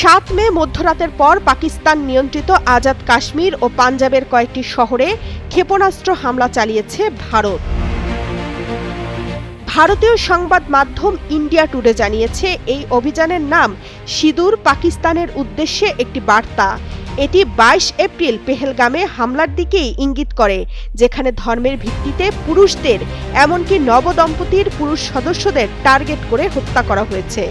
সাত মে মধ্যরাতের পর পাকিস্তান নিয়ন্ত্রিত আজাদ কাশ্মীর ও পাঞ্জাবের কয়েকটি শহরে ক্ষেপণাস্ত্র হামলা চালিয়েছে ভারত। ভারতীয় সংবাদ মাধ্যম ইন্ডিয়া টুডে জানিয়েছে, এই অভিযানের নাম সিঁদুর পাকিস্তানের উদ্দেশ্যে একটি বার্তা। এটি বাইশ এপ্রিল পেহেলগামে হামলার দিকেই ইঙ্গিত করে, যেখানে ধর্মের ভিত্তিতে পুরুষদের এমনকি নবদম্পতির পুরুষ সদস্যদের টার্গেট করে হত্যা করা হয়েছে।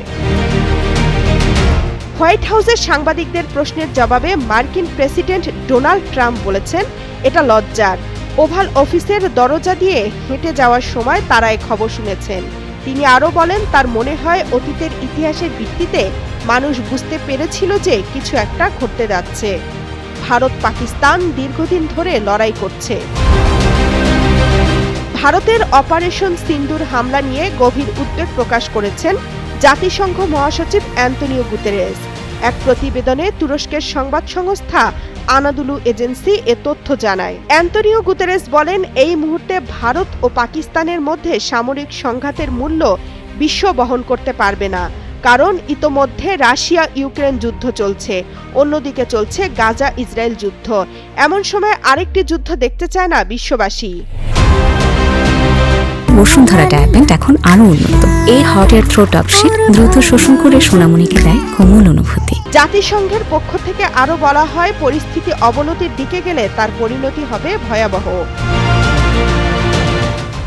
হোয়াইট হাউসের সাংবাদিকদের প্রশ্নের জবাবে মার্কিন প্রেসিডেন্ট ডোনাল্ড ট্রাম্প বলেছেন, এটা লজ্জার। ওভাল অফিসের দরজা দিয়ে হেঁটে যাওয়ার সময় তারা এ খবর শুনেছেন। তিনি আরও বলেন, তার মনে হয় অতীতের ইতিহাসের ভিত্তিতে মানুষ বুঝতে পেরেছিল যে কিছু একটা ঘটতে যাচ্ছে। ভারত পাকিস্তান দীর্ঘদিন ধরে লড়াই করছে। ভারতের অপারেশন সিন্দুর হামলা নিয়ে গভীর উদ্বেগ প্রকাশ করেছেন জাতিসংঘ মহাসচিব অ্যান্তনিও গুতেরেস। এক প্রতিবেদনে তুরস্কের সংবাদ সংস্থা আনাদুলু এজেন্সি এ তথ্য জানায়। অ্যান্তনিও গুতেরেস বলেন, এই মুহূর্তে ভারত ও পাকিস্তানের মধ্যে সামরিক সংঘাতের মূল্য বিশ্ব বহন করতে পারবে না। কারণ ইতোমধ্যে রাশিয়া ইউক্রেন যুদ্ধ চলছে অন্যদিকে চলছে গাজা ইসরায়েল যুদ্ধ। এমন সময় আরেকটি যুদ্ধ দেখতে চায় না বিশ্ববাসী। বসুন্ধরা ডায়াপেন্ট এখন আরও উন্নত। এই hot air through top sheet দ্রুত শোষণ করে সোনামণিকে দেয় কোমল অনুভূতি। জাতিসংঘের পক্ষ থেকে আরও বলা হয় পরিস্থিতি অবনতির দিকে গেলে তার পরিণতি হবে ভয়াবহ।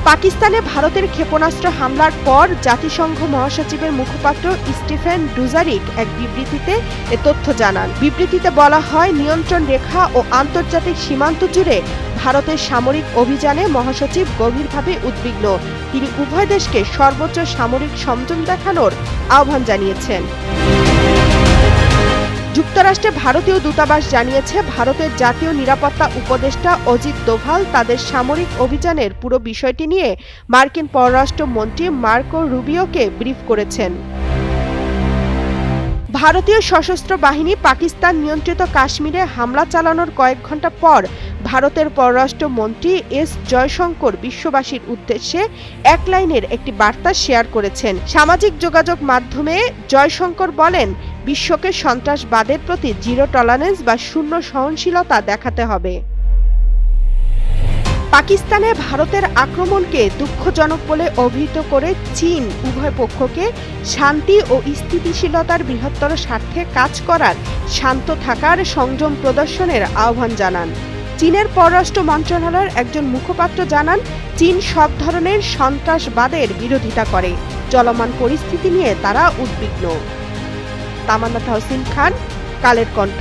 পাকিস্তানে ভারতের ক্ষেপণাস্ত্র হামলার পর জাতিসংঘ মহাসচিবের মুখপাত্র স্টিফেন ডুজারিক এক বিবৃতিতে এ তথ্য জানান। বিবৃতিতে বলা হয়, নিয়ন্ত্রণ রেখা ও আন্তর্জাতিক সীমান্ত জুড়ে ভারতের সামরিক অভিযানে মহাসচিব গভীরভাবে উদ্বিগ্ন। তিনি উভয় দেশকে সর্বোচ্চ সামরিক সংযম দেখানোর আহ্বান জানিয়েছেন। যুক্তরাষ্ট্রে ভারতীয় দূতাবাস জানিয়েছে, ভারতের জাতীয় নিরাপত্তা উপদেষ্টা অজিত দোভাল তাদের সামরিক অভিযানের পুরো বিষয়টি নিয়ে মার্কিন পররাষ্ট্রমন্ত্রী মার্কো রুবিওকে ব্রিফ করেছেন। ভারতীয় সশস্ত্র বাহিনী পাকিস্তান নিয়ন্ত্রিত কাশ্মীরে হামলা চালানোর কয়েক ঘণ্টা পর ভারতের পররাষ্ট্র মন্ত্রী এস জয়শঙ্কর বিশ্ববাসীর উদ্দেশ্যে এক লাইনের একটি বার্তা শেয়ার করেছেন। সামাজিক যোগাযোগ মাধ্যমে জয়শঙ্কর বলেন, বিশ্বকে সন্ত্রাসবাদের প্রতি জিরো টলারেন্স বা শূন্য সহনশীলতা দেখাতে হবে। পাকিস্তানে ভারতের আক্রমণকে দুঃখজনক বলে অভিহিত করে চীন উভয় পক্ষকে শান্তি ও স্থিতিশীলতার বৃহত্তর স্বার্থে কাজ করার, শান্ত থাকার সংযম প্রদর্শনের আহ্বান জানান। চীনের পররাষ্ট্র মন্ত্রণালয়ের একজন মুখপাত্র জানান, চীন সব ধরনের সন্ত্রাসবাদের বিরোধিতা করে। চলমান পরিস্থিতি নিয়ে তারা উদ্বিগ্ন। তামান্না তাহসিন খান, কালের কণ্ঠ।